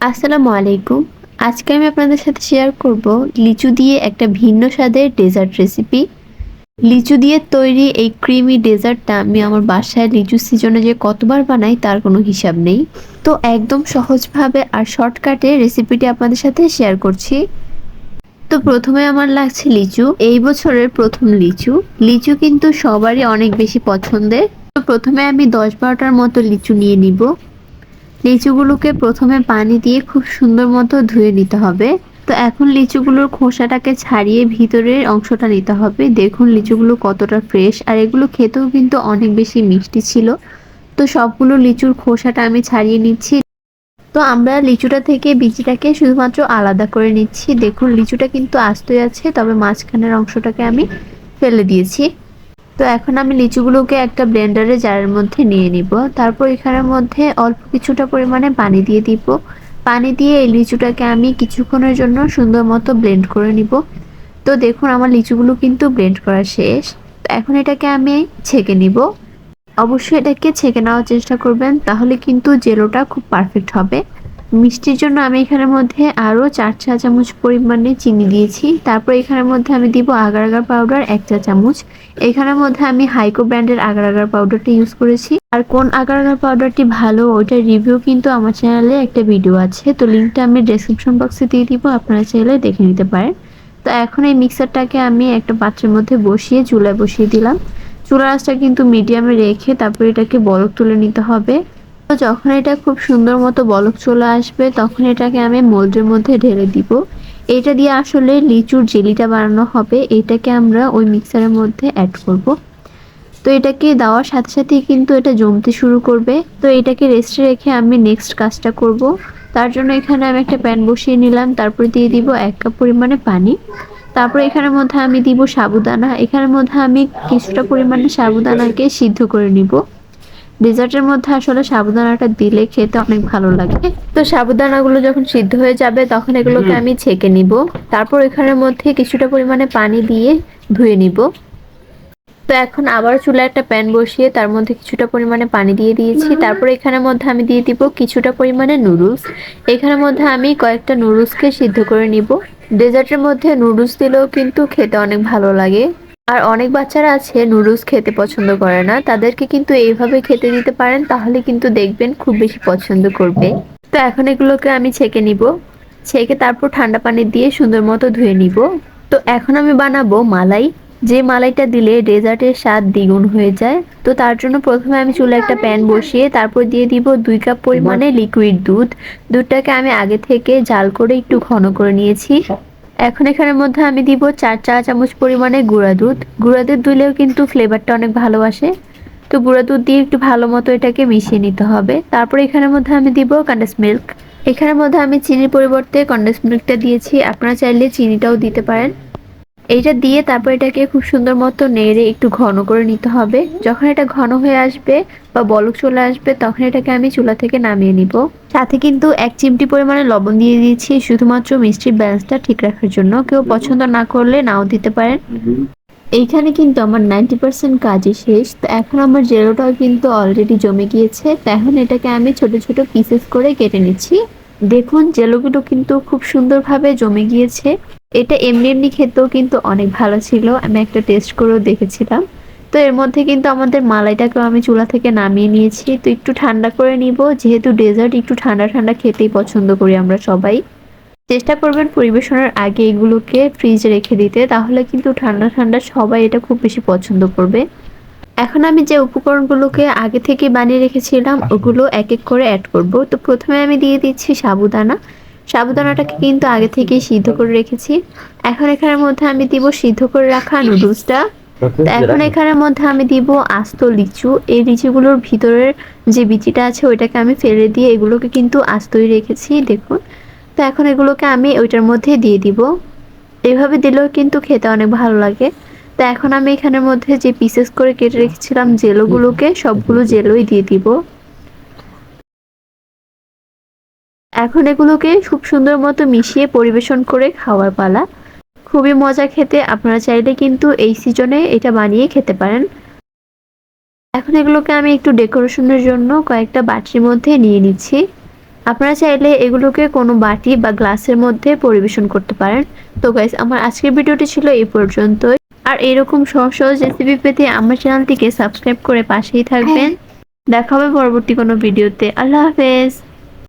আসসালামু আলাইকুম। আজকে আমি আপনাদের সাথে শেয়ার করব লিচু দিয়ে একটা ভিন্ন স্বাদের ডেজার্ট রেসিপি লিচু দিয়ে তৈরি এই ক্রিমি ডেজার্টটা আমি আমার বাসায় লিচু সিজনে যে কতবার বানাই তার কোনো হিসাব নেই। তো একদম সহজভাবে আর শর্টকাটে রেসিপিটি আপনাদের সাথে শেয়ার করছি। তো প্রথমে আমার লাগছে লিচু। এই বছরের প্রথম লিচু। লিচু কিন্তু সবারই অনেক বেশি পছন্দের। তো প্রথমে আমি দশ বারোটার মতো লিচু নিয়ে নিব। লিচুগুলোকে প্রথমে পানি দিয়ে খুব সুন্দর মতো ধুয়ে নিতে হবে। তো এখন লিচুগুলোর খোসাটাকে ছাড়িয়ে ভিতরের অংশটা নিতে হবে। দেখুন লিচুগুলো কতটা ফ্রেশ আর এগুলো খেতেও কিন্তু অনেক বেশি মিষ্টি ছিল। তো সবগুলো লিচুর খোসাটা আমি ছাড়িয়ে নিচ্ছি। তো আমরা লিচুটা থেকে বিচিটাকে শুধুমাত্র আলাদা করে নিচ্ছি। দেখুন লিচুটা কিন্তু আস্তই আছে, তবে মাঝখানের অংশটাকে আমি ফেলে দিয়েছি। তো এখন আমি লিচুগুলোকে একটা ব্লেন্ডারে জারের মধ্যে নিয়ে নিব। তারপর এখানের মধ্যে অল্প কিছুটা পরিমাণে পানি দিয়ে দিব। পানি দিয়ে এই লিচুটাকে আমি কিছুক্ষণের জন্য সুন্দর মতো ব্লেন্ড করে নিব। তো দেখুন, আমার লিচুগুলো কিন্তু ব্লেন্ড করা শেষ। এখন এটাকে আমি ছেঁকে নিব। অবশ্যই এটাকে ছেঁকে নেওয়ার চেষ্টা করবেন, তাহলে কিন্তু জেলোটা খুব পারফেক্ট হবে। মিষ্টির জন্য আমি এখানের মধ্যে আরও চার চা চামচ পরিমাণে চিনি দিয়েছি। তারপর এখানের মধ্যে আমি দিব আগার আগার পাউডার এক চা চামচ। এখানের মধ্যে আমি হাইকো ব্র্যান্ডের আগার আগার পাউডারটা ইউজ করেছি। আর কোন আগার আগার পাউডারটি ভালো, ওইটার রিভিউ কিন্তু আমার চ্যানেলে একটা ভিডিও আছে। তো লিঙ্কটা আমি ডেসক্রিপশন বক্সে দিয়ে দিব, আপনারা চাইলে দেখে নিতে পারেন। তো এখন এই মিক্সারটাকে আমি একটা পাত্রের মধ্যে বসিয়ে চুলায় বসিয়ে দিলাম। চুলা আঁচটা কিন্তু মিডিয়ামে রেখে তারপর এটাকে বরফ তুলে নিতে হবে। তো যখন এটা খুব সুন্দর মতো বলক চলে আসবে, তখন এটাকে আমি মোল্ডের মধ্যে ঢেলে দিব। এটা দিয়ে আসলে লিচুর জেলিটা বানানো হবে। এটাকে আমরা ওই মিক্সারের মধ্যে অ্যাড করব। তো এটাকে দেওয়ার সাথে সাথেই কিন্তু এটা জমতে শুরু করবে। তো এটাকে রেস্টে রেখে আমি নেক্সট কাজটা করব। তার জন্য এখানে আমি একটা প্যান বসিয়ে নিলাম। তারপর দিয়ে দিব এক কাপ পরিমাণে পানি। তারপর এখানের মধ্যে আমি দিব সাবুদানা। এখানের মধ্যে আমি কিছুটা পরিমাণে সাবুদানাকে সিদ্ধ করে নিব। ডেজার্টের মধ্যে আসলে সাবুদানাটা দিলে খেতে অনেক ভালো লাগে। তো সাবুদানাগুলো যখন সিদ্ধ হয়ে যাবে তখন এগুলোকে আমি ছেঁকে নিব। তারপর এখানের মধ্যে কিছুটা পরিমাণে পানি দিয়ে ধুয়ে নিব। তো এখন আবার চুলায় একটা প্যান বসিয়ে তার মধ্যে কিছুটা পরিমাণে পানি দিয়ে দিয়েছি। তারপর এখানের মধ্যে আমি দিয়ে দিব কিছুটা পরিমাণে নুডলস। এখানের মধ্যে আমি কয়েকটা নুডলসকে সিদ্ধ করে নিব। ডেজার্টের মধ্যে নুডলস দিলেও কিন্তু খেতে অনেক ভালো লাগে। আর অনেক বাচ্চারা আছে নুডলস খেতে পছন্দ করে না। তাদেরকে কিন্তু এইভাবে খেতে দিতে পারেন, তাহলে কিন্তু দেখবেন খুব বেশি পছন্দ করবে। তো এখন এগুলোকে আমি ছেঁকে নিব। ছেঁকে তারপর ঠান্ডা পানি দিয়ে সুন্দর মতো ধুয়ে নিব। তো এখন আমি বানাবো মালাই। যে মালাইটা দিলে ডেজার্টের স্বাদ দ্বিগুণ হয়ে যায়। তো তার জন্য প্রথমে আমি চুলে একটা প্যান বসিয়ে তারপর দিয়ে দিব দুই কাপ পরিমাণে লিকুইড দুধ। দুধটাকে আমি আগে থেকে জাল করে একটু ঘন করে নিয়েছি। এখন এখানের মধ্যে আমি দিব চার চা চামচ পরিমাণে গুঁড়া দুধ। গুঁড়া দুধ দিলেও কিন্তু ফ্লেভারটা অনেক ভালো আসে। তো গুঁড়া দুধ দিয়ে একটু ভালো মতো এটাকে মিশিয়ে নিতে হবে। তারপরে এখানের মধ্যে আমি দিব কন্ডেন্স মিল্ক এখানের মধ্যে আমি চিনির পরিবর্তে কন্ডেন্স মিল্কটা দিয়েছি। আপনারা চাইলে চিনিটাও দিতে পারেন। এইটা দিয়ে তারপর এটাকে খুব সুন্দর মতো নেড়ে একটু ঘন করে নিতে হবে। যখন এটা ঘন হয়ে আসবে বা বলক চলে আসবে, তখন এটাকে আমি চুলা থেকে নামিয়ে নিব। সাথে কিন্তু এক চিমটি পরিমাণে লবণ দিয়ে দিয়েছি, শুধুমাত্র মিষ্টির ব্যালেন্সটা ঠিক রাখার জন্য। কেউ পছন্দ না করলে নাও দিতে পারেন। এইখানে কিন্তু আমার নাইনটি পার্সেন্ট কাজই শেষ। তো এখন আমার জেলোটাও কিন্তু অলরেডি জমে গিয়েছে। তো এখন এটাকে আমি ছোট ছোট পিসেস করে কেটে নিচ্ছি। দেখুন, জেলোগুলো কিন্তু খুব সুন্দরভাবে জমে গিয়েছে। এটা এমনি এমনি খেতেও কিন্তু অনেক ভালো ছিল। আমি একটা টেস্ট করেও দেখেছিলাম। তো এর মধ্যে কিন্তু আমাদের মালাইটাকেও আমি চুলা থেকে নামিয়ে নিয়েছি। তো একটু ঠান্ডা করে নিব। যেহেতু ডেজার্ট একটু ঠান্ডা ঠান্ডা খেতেই পছন্দ করি আমরা সবাই। চেষ্টা করবেন পরিবেশনের আগে এগুলোকে ফ্রিজে রেখে দিতে। তাহলে কিন্তু ঠান্ডা ঠান্ডা সবাই এটা খুব বেশি পছন্দ করবে। এখন আমি যে উপকরণগুলোকে আগে থেকে বানিয়ে রেখেছিলাম ওগুলো এক এক করে অ্যাড করব। তো প্রথমে আমি দিয়ে দিচ্ছি সাবুদানা। সাবুদানাটাকে কিন্তু আগে থেকে সিদ্ধ করে রেখেছি। এখন এখানের মধ্যে আমি দিব সিদ্ধ করে রাখা নুডলসটা। এখন এখানের মধ্যে আমি দিব আস্ত লিচু। এই লিচুগুলোর ভিতরের যে বিচিটা আছে ওইটাকে আমি ফেলে দিয়ে এগুলোকে কিন্তু আস্তই রেখেছি দেখুন। তো এখন এগুলোকে আমি ওইটার মধ্যে দিয়ে দিব। এভাবে দিলেও কিন্তু খেতে অনেক ভালো লাগে। তো এখন আমি এখানের মধ্যে যে পিসেস করে কেটে রেখেছিলাম জেলোগুলোকে, সবগুলো জেলোই দিয়ে দিব। এখন এগুলোকে খুব সুন্দর মতো মিশিয়ে পরিবেশন করে খাওয়ার পালা। খুবই মজা খেতে, আপনারা চাইলে কিন্তু এই সিজনে এটা বানিয়ে খেতে পারেন। এখন এগুলোকে আমি একটু ডেকোরেশনের জন্য কয়েকটা বাটির মধ্যে নিয়ে নিচ্ছি। আপনারা চাইলে এগুলোকে কোনো বাটি বা গ্লাসের মধ্যে পরিবেশন করতে পারেন। তো গাইস আমার আজকের ভিডিওটি ছিল এই পর্যন্তই। আর এরকম সহজ সহজ রেসিপি পেতে আমার চ্যানেলটিকে সাবস্ক্রাইব করে পাশেই থাকবেন। দেখা হবে পরবর্তী কোনো ভিডিওতে আল্লাহ হাফেজ।